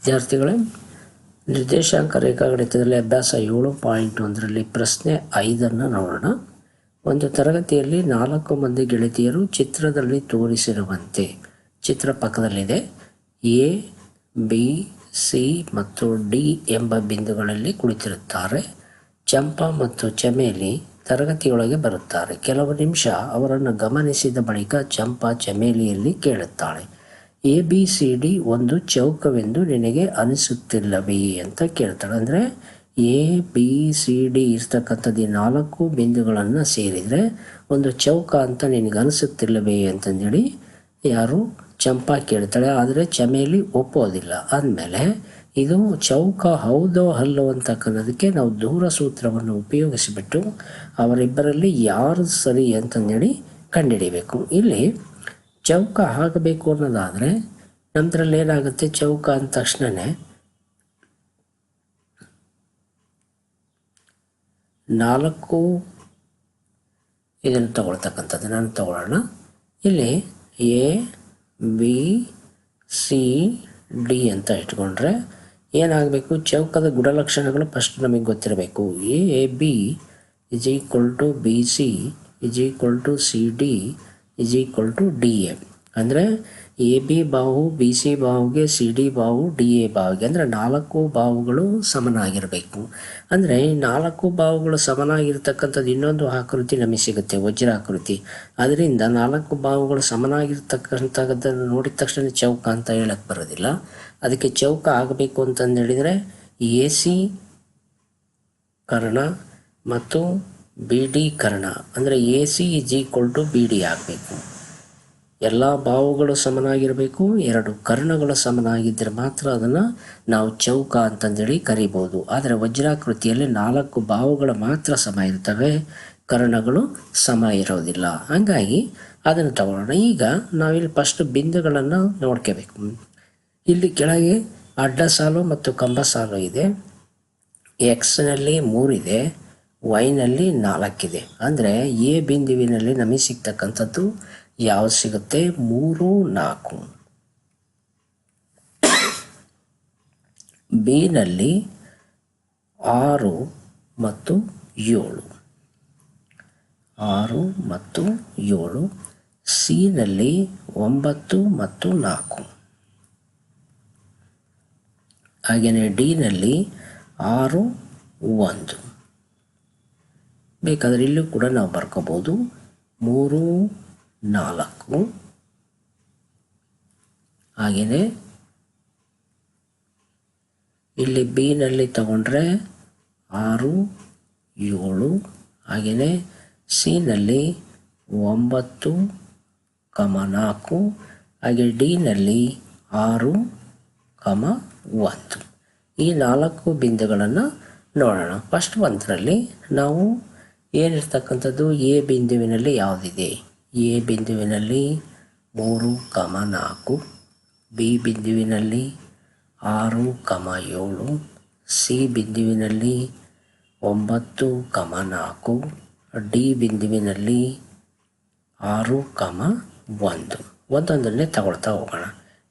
ವಿದ್ಯಾರ್ಥಿಗಳೇ, ನಿರ್ದೇಶಾಂಕ ರೇಖಾಗಣಿತದಲ್ಲಿ ಅಭ್ಯಾಸ ಏಳು ಪಾಯಿಂಟ್ ಒಂದರಲ್ಲಿ ಪ್ರಶ್ನೆ ಐದನ್ನು ನೋಡೋಣ. ಒಂದು ತರಗತಿಯಲ್ಲಿ ನಾಲ್ಕು ಮಂದಿ ಗೆಳತಿಯರು ಚಿತ್ರದಲ್ಲಿ ತೋರಿಸಿರುವಂತೆ ಚಿತ್ರ ಪಕ್ಕದಲ್ಲಿದೆ. ಎ, ಬಿ, ಸಿ ಮತ್ತು ಡಿ ಎಂಬ ಬಿಂದುಗಳಲ್ಲಿ ಕುಳಿತಿರುತ್ತಾರೆ. ಚಂಪಾ ಮತ್ತು ಚಮೇಲಿ ತರಗತಿಯೊಳಗೆ ಬರುತ್ತಾರೆ. ಕೆಲವು ನಿಮಿಷ ಅವರನ್ನು ಗಮನಿಸಿದ ಬಳಿಕ ಚಂಪಾ ಚಮೇಲಿಯಲ್ಲಿ ಕೇಳುತ್ತಾಳೆ. ಎ ಬಿ ಸಿ ಡಿ ಒಂದು ಚೌಕವೆಂದು ನಿನಗೆ ಅನಿಸುತ್ತಿಲ್ಲವೇ ಅಂತ ಕೇಳ್ತಾಳೆ. ಅಂದರೆ ಎ ಬಿ ಸಿ ಡಿ ಇರ್ತಕ್ಕಂಥದ್ದು ನಾಲ್ಕು ಬಿಂದುಗಳನ್ನು ಸೇರಿದರೆ ಒಂದು ಚೌಕ ಅಂತ ನಿನಗೆ ಅನಿಸುತ್ತಿಲ್ಲವೇ ಅಂತಂದೇಳಿ ಯಾರು ಚಂಪಾ ಕೇಳ್ತಾಳೆ. ಆದರೆ ಚಮೇಲಿ ಒಪ್ಪೋದಿಲ್ಲ. ಅಂದಮೇಲೆ ಇದು ಚೌಕ ಹೌದೋ ಅಲ್ಲೋ ಅಂತಕ್ಕನ್ನೋದಕ್ಕೆ ನಾವು ದೂರ ಸೂತ್ರವನ್ನು ಉಪಯೋಗಿಸಿಬಿಟ್ಟು ಅವರಿಬ್ಬರಲ್ಲಿ ಯಾರು ಸರಿ ಅಂತಂದೇಳಿ ಕಂಡುಹಿಡಿಬೇಕು. ಇಲ್ಲಿ ಚೌಕ ಆಗಬೇಕು ಅನ್ನೋದಾದರೆ ನಂತರಲ್ಲಿ ಏನಾಗುತ್ತೆ ಚೌಕ ಅಂದ ತಕ್ಷಣವೇ ನಾಲ್ಕು ಇದನ್ನು ತಗೊಳ್ತಕ್ಕಂಥದ್ದು. ನಾನು ತಗೊಳ್ಳೋಣ. ಇಲ್ಲಿ ಎ ಬಿ ಸಿ ಡಿ ಅಂತ ಇಟ್ಕೊಂಡ್ರೆ ಏನಾಗಬೇಕು? ಚೌಕದ ಗುಣಲಕ್ಷಣಗಳು ಫಸ್ಟ್ ನಮಗೆ ಗೊತ್ತಿರಬೇಕು. A B is equal to B C is equal to C D is equal to D A ಅಂದರೆ ಎ ಬಿ ಬಾಹು ಬಿ ಸಿ ಬಾಹುಗೆ ಸಿ ಡಿ ಬಾಹು ಡಿ ಎ ಬಾಹುಗೆ ಅಂದರೆ ನಾಲ್ಕು ಬಾಹುಗಳು ಸಮನಾಗಿರಬೇಕು. ಅಂದರೆ ನಾಲ್ಕು ಬಾಹುಗಳು ಸಮನಾಗಿರ್ತಕ್ಕಂಥದ್ದು ಇನ್ನೊಂದು ಆಕೃತಿ ನಮಗೆ ಸಿಗುತ್ತೆ, ವಜ್ರಾಕೃತಿ. ಅದರಿಂದ ನಾಲ್ಕು ಬಾಹುಗಳು ಸಮನಾಗಿರ್ತಕ್ಕಂಥದ್ದನ್ನು ನೋಡಿದ ತಕ್ಷಣ ಚೌಕ ಅಂತ ಹೇಳಕ್ಕೆ ಬರೋದಿಲ್ಲ. ಅದಕ್ಕೆ ಚೌಕ ಆಗಬೇಕು ಅಂತಂದು ಹೇಳಿದರೆ ಎ ಸಿ ಕರ್ಣ ಮತ್ತು ಬಿ ಕರ್ಣ ಅಂದರೆ A C is equal to B D ಆಗಬೇಕು. ಎಲ್ಲ ಬಾವುಗಳು ಸಮನಾಗಿರಬೇಕು, ಎರಡು ಕರ್ಣಗಳು ಸಮನಾಗಿದ್ದರೆ ಮಾತ್ರ ಅದನ್ನು ನಾವು ಚೌಕ ಅಂತಂದೇಳಿ ಕರಿಬೋದು. ಆದರೆ ವಜ್ರಾಕೃತಿಯಲ್ಲಿ ನಾಲ್ಕು ಬಾವುಗಳು ಮಾತ್ರ ಸಮ ಇರ್ತವೆ, ಕರ್ಣಗಳು ಸಮ ಇರೋದಿಲ್ಲ. ಹಾಗಾಗಿ ಅದನ್ನು ತಗೊಳ್ಳೋಣ. ಈಗ ನಾವಿಲ್ಲಿ ಫಸ್ಟ್ ಬಿಂದುಗಳನ್ನು ನೋಡ್ಕೋಬೇಕು. ಇಲ್ಲಿ ಕೆಳಗೆ ಅಡ್ಡ ಸಾಲು ಮತ್ತು ಕಂಬ ಸಾಲು ಇದೆ. ಎಕ್ಸ್ನಲ್ಲಿ ಮೂರಿದೆ ವೈನಲ್ಲಿ ನಾಲ್ಕಿದೆ. ಅಂದರೆ ಎ ಬಿಂದುವಿನಲ್ಲಿ ನಮಗೆ ಸಿಗ್ತಕ್ಕಂಥದ್ದು ಯಾವ್ದು ಸಿಗುತ್ತೆ? ಮೂರು, ನಾಲ್ಕು. ಬಿನಲ್ಲಿ ಆರು ಮತ್ತು ಏಳು. ಆರು ಮತ್ತು ಏಳು. ಸಿನಲ್ಲಿ ಒಂಬತ್ತು ಮತ್ತು ನಾಲ್ಕು. ಹಾಗೆಯೇ ಡಿನಲ್ಲಿ ಆರು, ಒಂದು. ಬೇಕಾದರೆ ಇಲ್ಲೂ ಕೂಡ ನಾವು ಬರ್ಕೋಬೋದು. ಮೂರು, ನಾಲ್ಕು. ಹಾಗೆಯೇ. ಇಲ್ಲಿ ಬಿನಲ್ಲಿ ತಗೊಂಡ್ರೆ ಆರು, ಏಳು. ಹಾಗೆಯೇ ಸಿನಲ್ಲಿ ಒಂಬತ್ತು, ಕಮ ನಾಲ್ಕು. ಹಾಗೆ ಡಿನಲ್ಲಿ ಆರು, ಕಮ ಒಂದು. ಈ ನಾಲ್ಕು ಬಿಂದುಗಳನ್ನು ನೋಡೋಣ. ಫಸ್ಟ್ ಒಂದರಲ್ಲಿ ನಾವು ಏನಿರ್ತಕ್ಕಂಥದ್ದು ಎ ಬಿಂದುವಿನಲ್ಲಿ ಯಾವುದಿದೆ? ಎ ಬಿಂದುವಿನಲ್ಲಿ ಮೂರು ಕಮ ನಾಲ್ಕು, ಬಿ ಬಿಂದುವಿನಲ್ಲಿ ಆರು ಕಮ ಏಳು, ಸಿ ಬಿಂದುವಿನಲ್ಲಿ ಒಂಬತ್ತು ಕಮ ನಾಲ್ಕು, ಡಿ ಬಿಂದುವಿನಲ್ಲಿ ಆರು ಕಮ ಒಂದು. ಒಂದೊಂದನ್ನೇ ತಗೊಳ್ತಾ ಹೋಗೋಣ.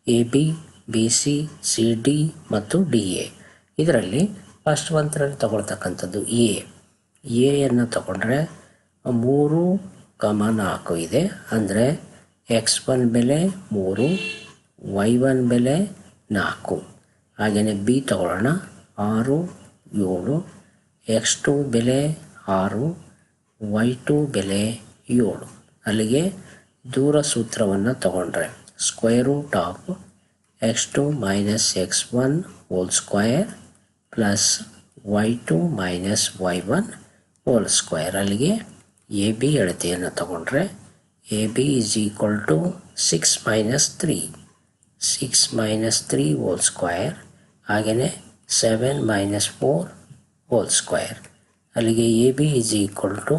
A, B B, C C, D ಮತ್ತು ಡಿ, ಎ. ಇದರಲ್ಲಿ ಫಸ್ಟ್ ಒಂದರಲ್ಲಿ ತಗೊಳ್ತಕ್ಕಂಥದ್ದು ಎ. ಎಯನ್ನು ತಗೊಂಡ್ರೆ ಮೂರು ಕಮ ನಾಲ್ಕು ಇದೆ. ಅಂದರೆ ಎಕ್ಸ್ ಒನ್ ಬೆಲೆ ಮೂರು ವೈ ಒನ್ ಬೆಲೆ ನಾಲ್ಕು. ಹಾಗೆಯೇ ಬಿ ತಗೊಳ್ಳೋಣ, ಆರು, ಏಳು. ಎಕ್ಸ್ ಟು ಬೆಲೆ ಆರು ವೈ ಟು ಬೆಲೆ ಏಳು. ಅಲ್ಲಿಗೆ ದೂರ ಸೂತ್ರವನ್ನು ತಗೊಂಡ್ರೆ square root of X two minus X one whole square plus Y two minus Y one whole square ಅಲ್ಲಿಗೆ ಎ ಬಿ ಅಳತೆಯನ್ನು ತಗೊಂಡ್ರೆ A B is equal to six minus three six minus three whole square ಹಾಗೆಯೇ seven minus four whole square ಅಲ್ಲಿಗೆ A B is equal to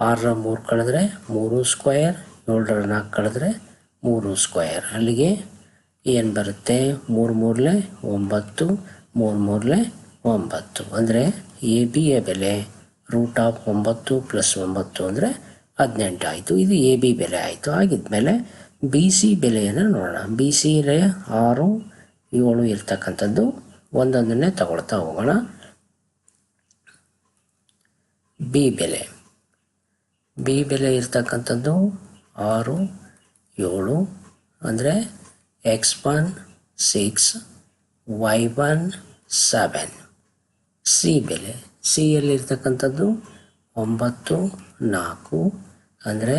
ಆರರ ಮೂರು ಕಳೆದ್ರೆ ಮೂರು square ಏಳರ ನಾಲ್ಕು ಕಳೆದ್ರೆ ಮೂರು ಸ್ಕ್ವಯರ್ ಅಲ್ಲಿಗೆ ಏನು ಬರುತ್ತೆ? ಮೂರು ಮೂರಲೆ ಒಂಬತ್ತು, ಮೂರು ಮೂರಲೆ ಒಂಬತ್ತು. ಅಂದರೆ ಎ ಬಿಯ ಬೆಲೆ ರೂಟ್ ಆಫ್ ಒಂಬತ್ತು ಪ್ಲಸ್ ಒಂಬತ್ತು ಅಂದರೆ ಹದಿನೆಂಟು ಆಯಿತು ಇದು ಎ ಬಿ ಬೆಲೆ ಆಯಿತು. ಆಗಿದ್ಮೇಲೆ ಬಿ ಸಿ ಬೆಲೆಯನ್ನು ನೋಡೋಣ. ಬಿ ಸಿ ಆರು ಏಳು ಇರ್ತಕ್ಕಂಥದ್ದು ಒಂದೊಂದನ್ನೇ ತಗೊಳ್ತಾ ಹೋಗೋಣ. ಬಿ ಬೆಲೆ. ಬಿ ಬೆಲೆ ಇರ್ತಕ್ಕಂಥದ್ದು ಆರು ಏಳು ಅಂದರೆ X one six Y one seven. C ಬೆಲೆ. ಸಿ ಯಲ್ಲಿರ್ತಕ್ಕಂಥದ್ದು ಒಂಬತ್ತು, ನಾಲ್ಕು, ಅಂದರೆ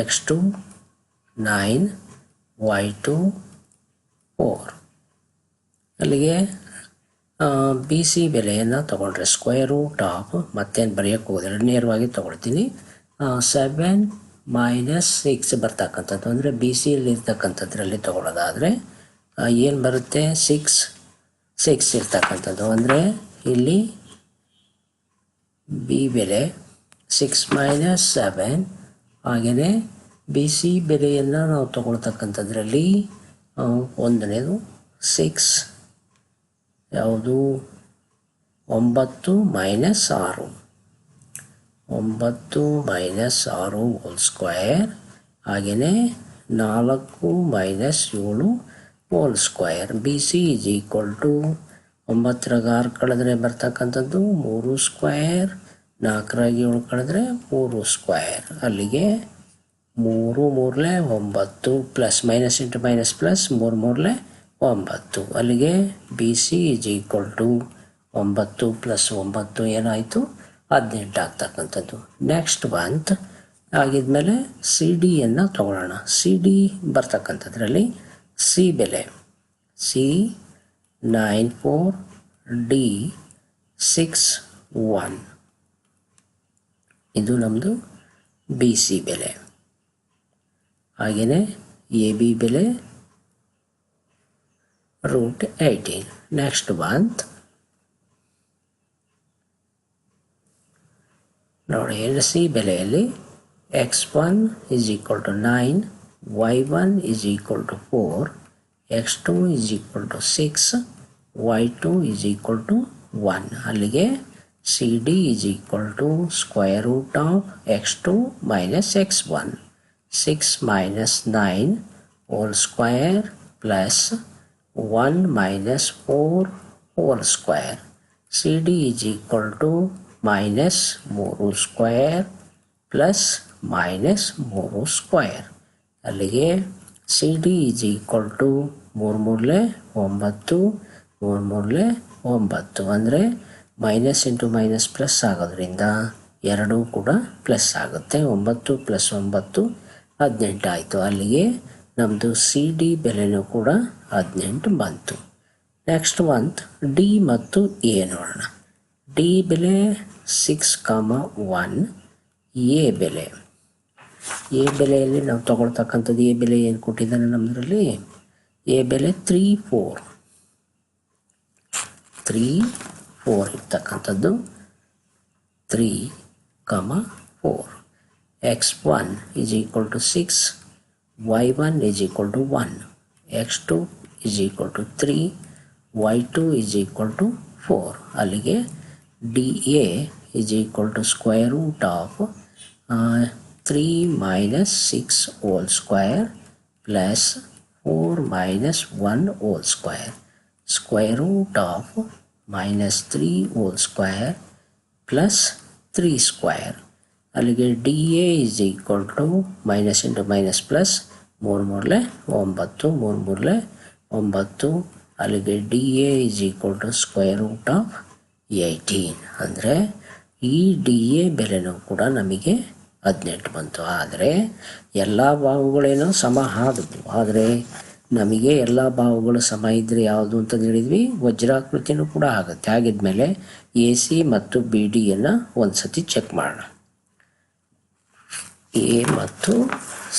X two nine Y two four. ಅಲ್ಲಿಗೆ ಬಿ ಸಿ ಬೆಲೆಯನ್ನು ತೊಗೊಂಡ್ರೆ ಸ್ಕ್ವೇರ್ ರೂಟ್ ಆಫ್ ಮತ್ತೇನು ಬರೆಯೋಕ್ಕೆ ಹೋಗೋದಿಲ್ಲ. ನೇರವಾಗಿ ತೊಗೊಳ್ತೀನಿ. ಸೆವೆನ್ ಮೈನಸ್ ಸಿಕ್ಸ್ ಬರ್ತಕ್ಕಂಥದ್ದು. ಅಂದರೆ ಬಿ ಸಿಯಲ್ಲಿರ್ತಕ್ಕಂಥದ್ರಲ್ಲಿ ತೊಗೊಳ್ಳೋದಾದರೆ ಏನು ಬರುತ್ತೆ? ಸಿಕ್ಸ್ ಸಿಕ್ಸ್ ಇರ್ತಕ್ಕಂಥದ್ದು. ಅಂದರೆ ಇಲ್ಲಿ ಬಿ ಬೆಲೆ ಸಿಕ್ಸ್ ಮೈನಸ್ ಸೆವೆನ್ ಹಾಗೆಯೇ ಬಿ ಸಿ ಬೆಲೆಯನ್ನು ನಾವು ತಗೊಳ್ತಕ್ಕಂಥದ್ರಲ್ಲಿ ಒಂದನೇದು ಸಿಕ್ಸ್ ಯಾವುದು? ಒಂಬತ್ತು ಮೈನಸ್ ಆರು. ಒಂಬತ್ತು ಮೈನಸ್ ಆರು ಹೋಲ್ ಸ್ಕ್ವಯರ್ ಹಾಗೆಯೇ ನಾಲ್ಕು ಮೈನಸ್ ಏಳು whole square B C is equal to ಒಂಬತ್ತರಾಗ ಆರು ಕಳೆದ್ರೆ ಬರ್ತಕ್ಕಂಥದ್ದು ಮೂರು ಸ್ಕ್ವಯರ್ ನಾಲ್ಕರಾಗ ಏಳು ಕಳೆದ್ರೆ ಮೂರು ಸ್ಕ್ವಯರ್ ಅಲ್ಲಿಗೆ ಮೂರು ಮೂರಲೆ ಒಂಬತ್ತು plus minus into minus plus ಮೂರು ಮೂರಲೆ ಒಂಬತ್ತು. ಅಲ್ಲಿಗೆ B C is equal to ಒಂಬತ್ತು ಪ್ಲಸ್ ಒಂಬತ್ತು ಏನಾಯಿತು? ಹದಿನೆಂಟು ಆಗ್ತಕ್ಕಂಥದ್ದು. ನೆಕ್ಸ್ಟ್ ಬಂತ್ ಆಗಿದ್ಮೇಲೆ ಸಿ ಡಿಯನ್ನು ತಗೊಳ್ಳೋಣ. ಸಿ ಡಿ ಬರ್ತಕ್ಕಂಥದ್ರಲ್ಲಿ ಸಿ ಬೆಲೆ. C nine four D six one. ಇದು ನಮ್ಮದು ಬಿ ಸಿ ಬೆಲೆ. ಹಾಗೆಯೇ ಎ ಬಿ ಬೆಲೆ ರೂಟ್ ಏಯ್ಟೀನ್. ನೆಕ್ಸ್ಟ್ ಬಂತ್. ನೋಡಿ ಎಲ್ ಸಿ ಬೆಲೆಯಲ್ಲಿ X one is equal to nine, Y one is equal to four. X two is equal to six Y two is equal to one ಅಲ್ಲಿಗೆ C D is equal to square root of X two minus X one six minus nine whole square plus one minus four whole square C D is equal to minus ಮೂರು square plus minus ಮೂರು square ಅಲ್ಲಿಗೆ C D is equal to ಮೂರು ಮೂರಲೆ ಒಂಬತ್ತು, ಮೂರು ಮೂರಲೆ ಒಂಬತ್ತು. ಅಂದರೆ ಮೈನಸ್ ಇಂಟು ಮೈನಸ್ ಪ್ಲಸ್ ಆಗೋದ್ರಿಂದ ಎರಡೂ ಕೂಡ ಪ್ಲಸ್ ಆಗುತ್ತೆ. ಒಂಬತ್ತು ಪ್ಲಸ್ ಒಂಬತ್ತು, ಹದಿನೆಂಟು ಆಯಿತು. ಅಲ್ಲಿಗೆ ನಮ್ಮದು ಸಿ ಡಿ ಬೆಲೆನೂ ಕೂಡ ಹದಿನೆಂಟು ಬಂತು. ನೆಕ್ಸ್ಟ್ ಮಂತ್ ಡಿ ಮತ್ತು ಎ ನೋಡೋಣ. ಡಿ ಬೆಲೆ ಸಿಕ್ಸ್ ಕಾಮ ಒನ್ ಎ ಬೆಲೆ. ಎ ಬೆಲೆಯಲ್ಲಿ ನಾವು ತಗೊಳ್ತಕ್ಕಂಥದ್ದು ಎ ಬೆಲೆ ಏನು ಕೊಟ್ಟಿದ್ದಾನೆ ನಮ್ಮದರಲ್ಲಿ ಎ ಬೆಲೆ ತ್ರೀ ಫೋರ್ ತ್ರೀ ಫೋರ್ ಇರ್ತಕ್ಕಂಥದ್ದು three comma four X one is equal to six Y one is equal to one X two is equal to three Y two is equal to four ಅಲ್ಲಿಗೆ D A is equal to square root of three minus six whole square plus four minus one whole square square root of minus three whole square plus three square ಅಲ್ಲಿಗೆ D A is equal to minus into minus plus ಮೂರು ಮೂರಲೆ ಒಂಬತ್ತು ಮೂರು ಮೂರಲೆ ಒಂಬತ್ತು ಅಲ್ಲಿಗೆ D A is equal to square root of eighteen ಅಂದರೆ ಈ ಡಿ ಎ ಬೆಲೆನೂ ಕೂಡ ನಮಗೆ ಹದಿನೆಂಟು ಬಂತು ಆದರೆ ಎಲ್ಲ ಭಾವಗಳೇನೋ ಸಮ ಆದದ್ದು. ಆದರೆ ನಮಗೆ ಎಲ್ಲ ಭಾವಗಳು ಸಮ ಇದ್ದರೆ ಯಾವುದು ಅಂತ ಹೇಳಿದ್ವಿ. ವಜ್ರಾಕೃತಿನೂ ಕೂಡ ಆಗುತ್ತೆ. ಆಗಿದ್ಮೇಲೆ ಎ ಸಿ ಮತ್ತು ಬಿ ಡಿಯನ್ನು ಒಂದು ಸತಿ ಚೆಕ್ ಮಾಡೋಣ. ಎ ಮತ್ತು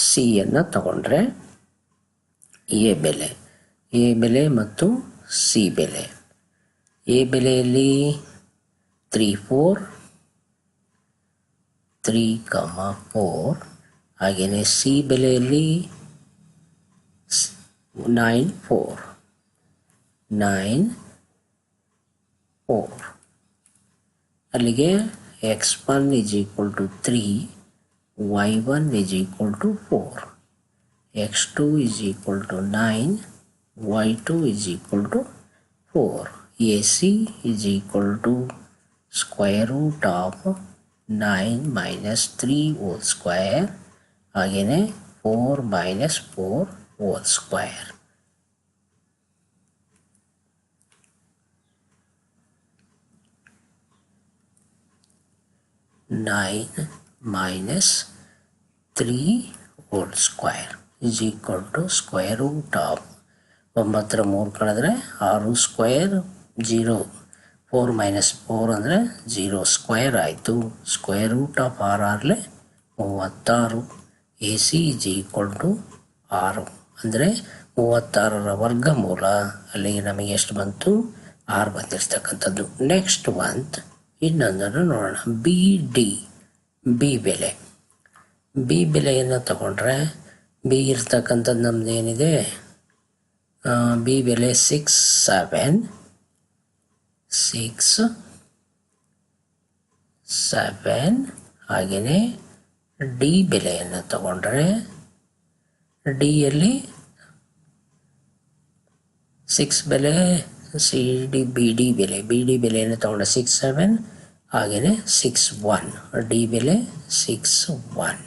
ಸಿಯನ್ನು ತಗೊಂಡ್ರೆ ಎ ಬೆಲೆ. ಎ ಬೆಲೆ ಮತ್ತು ಸಿ ಬೆಲೆ. ಎ ಬೆಲೆಯಲ್ಲಿ three four three comma four ಹಾಗೆಯೇ ಸಿ ಬೆಲೆಯಲ್ಲಿ ನೈನ್ ಫೋರ್ ನೈನ್ ಫೋರ್ ಅಲ್ಲಿಗೆ X one is equal to three Y one is equal to four X two is equal to nine Y two is equal to four A C is equal to square root of nine minus three whole square ಹಾಗೆಯೇ four minus four whole square nine minus three whole square is equal to square root of ಒಂಬತ್ತರ ಮೂರು ಕಳೆದ್ರೆ ಆರು square zero four minus four ಅಂದರೆ zero square ಆಯಿತು. Square root of ಆರ್ ಆರ್ಲೆ ಮೂವತ್ತಾರು. A C is equal to ಆರು ಅಂದರೆ ಮೂವತ್ತಾರರ ವರ್ಗಮೂಲ ಅಲ್ಲಿಗೆ ನಮಗೆ ಎಷ್ಟು ಬಂತು? ಆರು ಬಂದಿರ್ತಕ್ಕಂಥದ್ದು. ನೆಕ್ಸ್ಟ್ ಮಂತ್ ಇನ್ನೊಂದನ್ನು ನೋಡೋಣ. ಬಿ ಡಿ ಬಿ ಬೆಲೆ. ಬಿ ಬೆಲೆಯನ್ನು ತಗೊಂಡ್ರೆ ಬಿ ಇರ್ತಕ್ಕಂಥದ್ದು ನಮ್ದು ಏನಿದೆ? ಬಿ ಬೆಲೆ ಸಿಕ್ಸ್ ಸೆವೆನ್ ಸಿಕ್ಸ್ ಸೆವೆನ್ ಹಾಗೆಯೇ ಡಿ ಬೆಲೆಯನ್ನು ತಗೊಂಡ್ರೆ ಡಿಯಲ್ಲಿ ಸಿಕ್ಸ್ ಬೆಲೆ ಸಿ ಡಿ ಬಿ ಡಿ ಬೆಲೆ. ಬಿ ಡಿ ಬೆಲೆಯನ್ನು ತಗೊಂಡ್ರೆ ಸಿಕ್ಸ್ ಸೆವೆನ್ ಹಾಗೆಯೇ ಸಿಕ್ಸ್ ಒನ್ ಡಿ ಬೆಲೆ ಸಿಕ್ಸ್ ಒನ್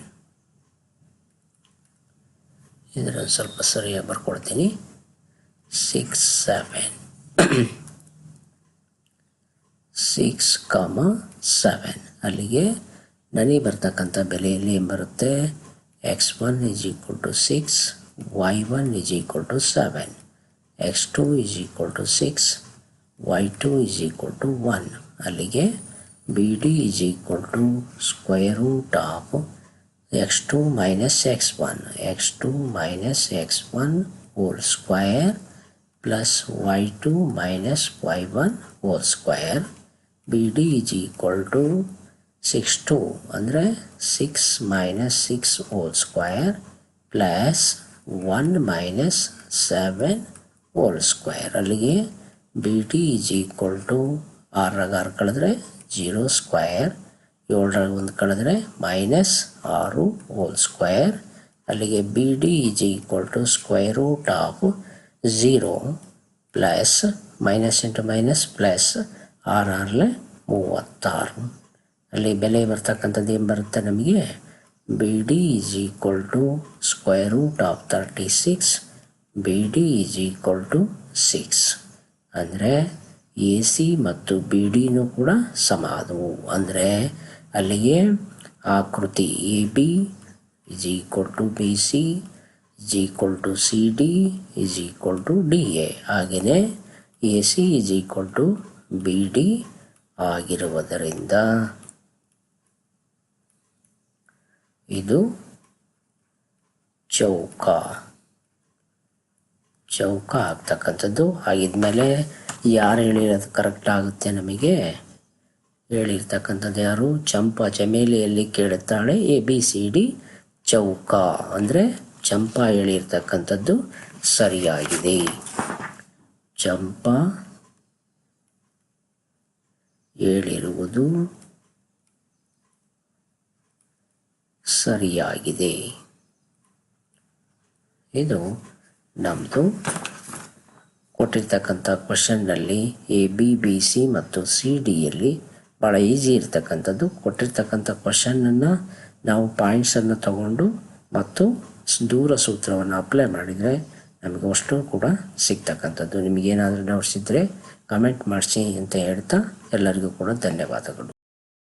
ಇದನ್ನು ಸ್ವಲ್ಪ ಸರಿಯಾಗಿ ಬರ್ಕೊಡ್ತೀನಿ. Six seven six comma seven ಅಲ್ಲಿಗೆ ನನಗೆ ಬರ್ತಕ್ಕಂಥ ಬೆಲೆಯಲ್ಲಿ ಏನು ಬರುತ್ತೆ? X one is equal to six Y one is equal to seven X two is equal to six Y two is equal to one ಅಲ್ಲಿಗೆ B D is equal to square root of X two minus X one X two minus X one whole square plus Y two minus Y one whole square B D is equal to six two ಅಂದರೆ six minus six whole square plus one minus seven whole square ಅಲ್ಲಿಗೆ B T is equal to ಆರಾಗ ಆರು ಕಳೆದ್ರೆ zero square ಏಳರಾಗ ಒಂದು ಕಳೆದ್ರೆ minus ಆರು whole square ಅಲ್ಲಿಗೆ B D is equal to square root of zero plus minus into minus plus ಆರು ಆರ್ಲೆ ಮೂವತ್ತಾರು. ಅಲ್ಲಿ ಬೆಲೆ ಬರ್ತಕ್ಕಂಥದ್ದು ಏನು ಬರುತ್ತೆ ನಮಗೆ? B D is equal to square root of thirty six B D is equal to six ಅಂದರೆ ಎ ಸಿ ಮತ್ತು ಬಿ ಡಿನೂ ಕೂಡ ಸಮ ಅಂದರೆ ಅಲ್ಲಿಗೆ ಆಕೃತಿ A B is equal to B C is equal to C D is equal to D A ಹಾಗೆಯೇ A C is equal to B D ಆಗಿರುವುದರಿಂದ ಇದು ಚೌಕ. ಚೌಕ ಆಗ್ತಕ್ಕಂಥದ್ದು. ಆಗಿದ್ಮೇಲೆ ಯಾರು ಹೇಳಿರೋದು ಕರೆಕ್ಟ್ ಆಗುತ್ತೆ ನಮಗೆ? ಹೇಳಿರ್ತಕ್ಕಂಥದ್ದು ಯಾರು? ಚಂಪಾ ಚಮೇಲಿಯಲ್ಲಿ ಕೇಳುತ್ತಾಳೆ ಎ ಬಿ ಸಿ ಡಿ ಚೌಕ. ಅಂದರೆ ಚಂಪಾ ಹೇಳಿರ್ತಕ್ಕಂಥದ್ದು ಸರಿಯಾಗಿದೆ. ಚಂಪಾ ಹೇಳಿರುವುದು ಸರಿಯಾಗಿದೆ. ಇದು ನಮ್ಮದು ಕೊಟ್ಟಿರ್ತಕ್ಕಂಥ ಕ್ವಶನ್ನಲ್ಲಿ ಎ, ಬಿ ಬಿ, ಸಿ ಮತ್ತು ಸಿ ಡಿಯಲ್ಲಿ ಭಾಳ ಈಸಿ ಇರ್ತಕ್ಕಂಥದ್ದು. ಕೊಟ್ಟಿರ್ತಕ್ಕಂಥ ಕ್ವಶನನ್ನು ನಾವು ಪಾಯಿಂಟ್ಸನ್ನು ತಗೊಂಡು ಮತ್ತು ದೂರ ಸೂತ್ರವನ್ನು ಅಪ್ಲೈ ಮಾಡಿದರೆ ನಮಗೆ ಅಷ್ಟು ಕೂಡ ಸಿಗ್ತಕ್ಕಂಥದ್ದು. ನಿಮಗೇನಾದರೂ ಡೌಟ್ಸ್ ಇದ್ದರೆ ಕಮೆಂಟ್ ಮಾಡಿಸಿ ಅಂತ ಹೇಳ್ತಾ ಎಲ್ಲರಿಗೂ ಕೂಡ ಧನ್ಯವಾದಗಳು.